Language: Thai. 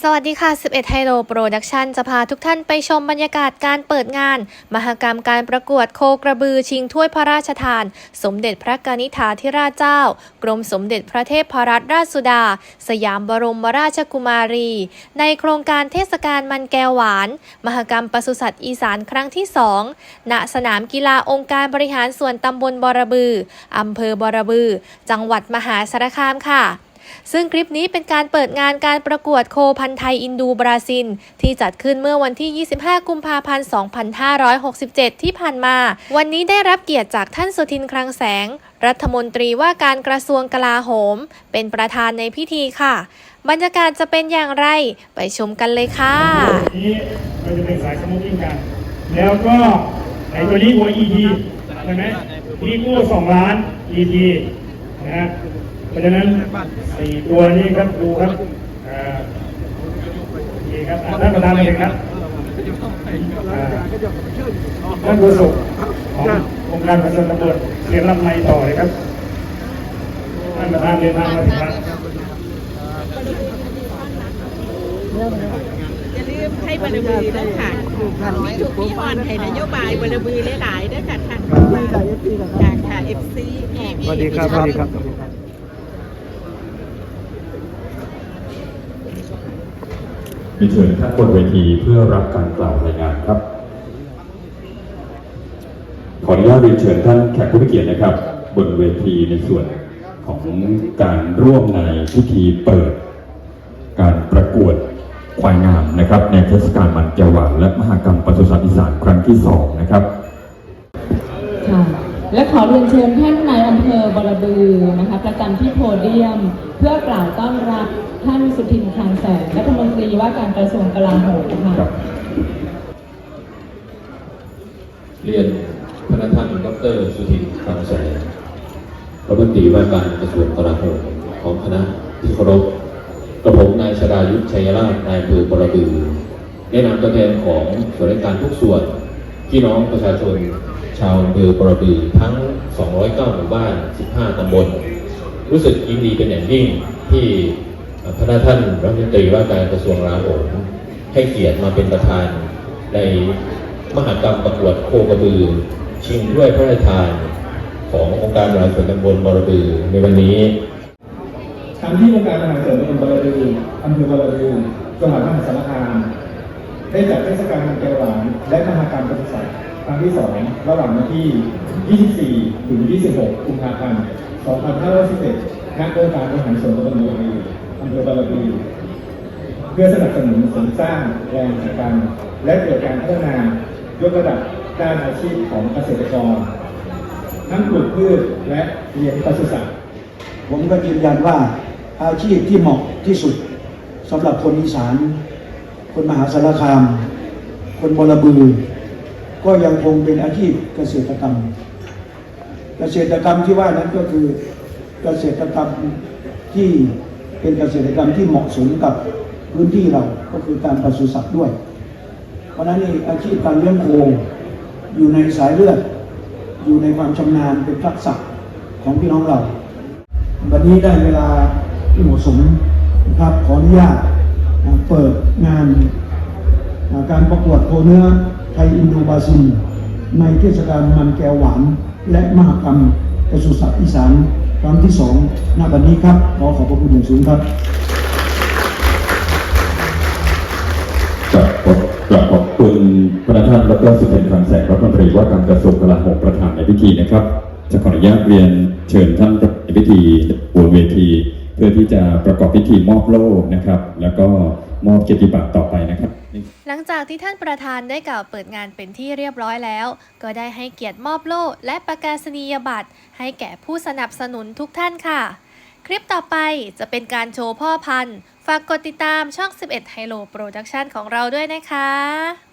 สวัสดีค่ะ 11 ไฮโลโปรดักชันจะพาทุกท่านไปชมบรรยากาศการเปิดงาน มหกรรมการประกวดโคกระบือชิงถ้วยพระราชทาน สมเด็จพระกนิษฐาธิราชเจ้า กรมสมเด็จพระเทพรัตนราชสุดา สยามบรมราชกุมารี ในโครงการเทศกาลมันแก้วหวาน มหกรรมปศุสัตว์อีสานครั้งที่ 2 ณ สนามกีฬาองค์การบริหารส่วนตำบลบรบืออำเภอบรบือ จังหวัดมหาสารคามค่ะ ซึ่งคลิปนี้เป็นการเปิดงานการประกวดโคพันธ์ไทยอินดูบราซิล ที่จัดขึ้นเมื่อวันที่ 25 กุมภาพันธ์ 2567 ที่ผ่านมา วันนี้ได้รับเกียรติจากท่านสุทินคลังแสง รัฐมนตรีว่าการกระทรวงกลาโหม เป็นประธานในพิธีค่ะ บรรยากาศจะเป็นอย่างไรไปชมกันเลยค่ะนี้เราจะเป็นสายสมุทกิ้งกัน แล้วก็ไอตัวนี้วัว EP ใช่ไหมนี่กู้สองล้าน EP นะฮะ เพราะฉะนั้นสี่ตัวนี้ครับดูครับอ่าโอเคครับอะท่านประธานเลยครับอ่าท่านโฆษกขององค์การพัฒนาตำรวจเรียนรับไม้ต่อเลยครับท่านประธานเรียนทางมาถึงครับอย่าลืมให้บรบือด้วยค่ะมีทุกมีอ่อนให้นโยบายบรบือหลายๆด้วยค่ะท่านจากค่ะเอฟซีสวัสดีครับสวัสดีครับ เรีย นเชิญท่านบนเวทีเพื่อรับการกล่าวรายงานครับ ขออนุญาตเรียนเชิญท่านแขกผู้มีเกียรตินะครับ บนเวทีในส่วนของการร่วมในพิธีเปิด การประกวดควายงามนะครับ ในเทศกาลมันแก้วหวานและมหกรรมปศุสัตว์อีสานครั้งที่สองนะครับค่ะและขอเรียนเชิญท่านนายอำเภอบรบือนะคะประจำที่โพเดียม เพื่อกล่าวต้อนรับ ท่านสุทินคลังแสงรัฐมนตรีว่าการกระทรวงกลาโหมค่ะครับเรียนพระท่านดรสุทินคลังแสงรัฐมนตรีว่าการกระทรวงกลาโหมของคณะที่เคารพกระผมนายชรายุทธชัยราชนายอำเภอบรบือในะนามตัวแทนของส่วนราชการทุกส่วนพี่น้องประชาชนชาวอำเภอบรบือทั้ง 209 หมู่บ้าน 15 ตำบล รู้สึกยินดีเป็นอย่างยิ่งที่ พระท่านรัฐมนตรีว่าการกระทรวงกลาโหมให้เกียรติมาเป็นประธานในมหากรรมประกวดโคกระบือ ชิงด้วยพระราชทานขององค์การบริหารส่วนตำบลบรบือในวันนี้ทางที่องค์การอาหารสริมตำบลบรบืออำเภอบรบือจังหวัดมหาสารคามได้จัดเทศกาลมันแก้วหวานและมหากรรมปศุสัตว์ครั้งที่ 2 ระหว่างวันที่ 24 ถึง 26 กุมภาพันธ์ 2511ณองค์การบริหารส่วนตำบลบรบือ อำเภอบรบือเพื่อสนับสนุนเสริมสร้างแรงผลักดันและเกิดการพัฒนายกระดับด้านอาชีพของเกษตรกร ทั้งปลูกพืชและเลี้ยงปศุสัตว์ผมก็ยืนยันว่าอาชีพที่เหมาะที่สุดสำหรับคนอีสาน คนมหาสารคาม คนบรบือ ก็ยังคงเป็นอาชีพเกษตรกรรม เกษตรกรรมที่ว่านั้นก็คือเกษตรกรรมที่ เป็นเกษตรกรรมที่เหมาะสมกับพื้นที่เราก็คือการปศุสัตว์ด้วย เพราะนั้นนี่อาชีพการเลี้ยงโคอยู่ในสายเลือด อยู่ในความชำนาญเป็นทักษะของพี่น้องเรา วันนี้ได้เวลาที่เหมาะสมนะครับขออนุญาตเปิดงานการประกวดโคเนื้อไทยอินโดบาซิลในเทศกาลมันแก้วหวาน และมหกรรมปศุสัตว์อีสาน ครั้งที่สองณบัดนี้ครับ ขอขอบพระคุณอย่างสูงครับกับขอบขอบคุณพระท่านดรสุเทนคลังแสงรัฐมนตรีว่าการกระทรวงกลาโหมประธานในพิธีนะครับจะขออนุญาตเรียนเชิญท่านในพิธีบนเวที เพื่อที่จะประกอบพิธีมอบโล่นะครับ แล้วก็มอบเกียรติบัตรต่อไปนะครับ ลังจากที่ท่านประธานได้กล่าวเปิดงานเป็นที่เรียบร้อยแล้ว ก็ได้ให้เกียรติมอบโล่และประกาศนียบัตร ให้แก่ผู้สนับสนุนทุกท่านค่ะ คลิปต่อไปจะเป็นการโชว์พ่อพันธุ์ ฝากกดติดตามช่อง 11 h ฮโลโปรดักชันของเราด้วยนะคะ